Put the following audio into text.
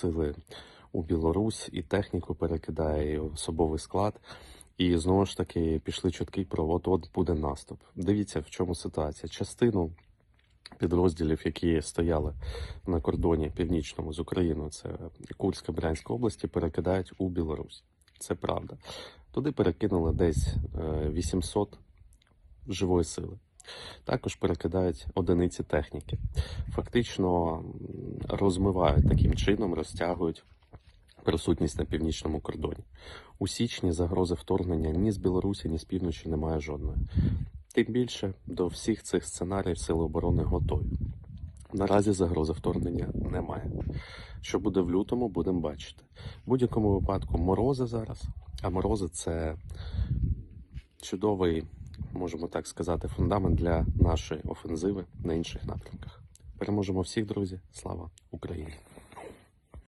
сили у Білорусь, і техніку перекидає, і особовий склад. І знову ж таки пішли чутки про от-от буде наступ. Дивіться, в чому ситуація. Частину підрозділів, які стояли на кордоні північному з Україною, це Курська Брянська області, перекидають у Білорусь. Це правда. Туди перекинули десь е, 800 живої сили. Також перекидають одиниці техніки. Фактично розмивають таким чином, розтягують присутність на північному кордоні. У січні загрози вторгнення ні з Білорусі, ні з півночі немає жодної. Тим більше до всіх цих сценаріїв Сили оборони готові. Наразі загрози вторгнення немає. Що буде в лютому, будемо бачити. В будь-якому випадку морози зараз, а морози це чудовий, можемо так сказати, фундамент для нашої офензиви на інших напрямках. Переможемо всіх, друзі. Слава Україні!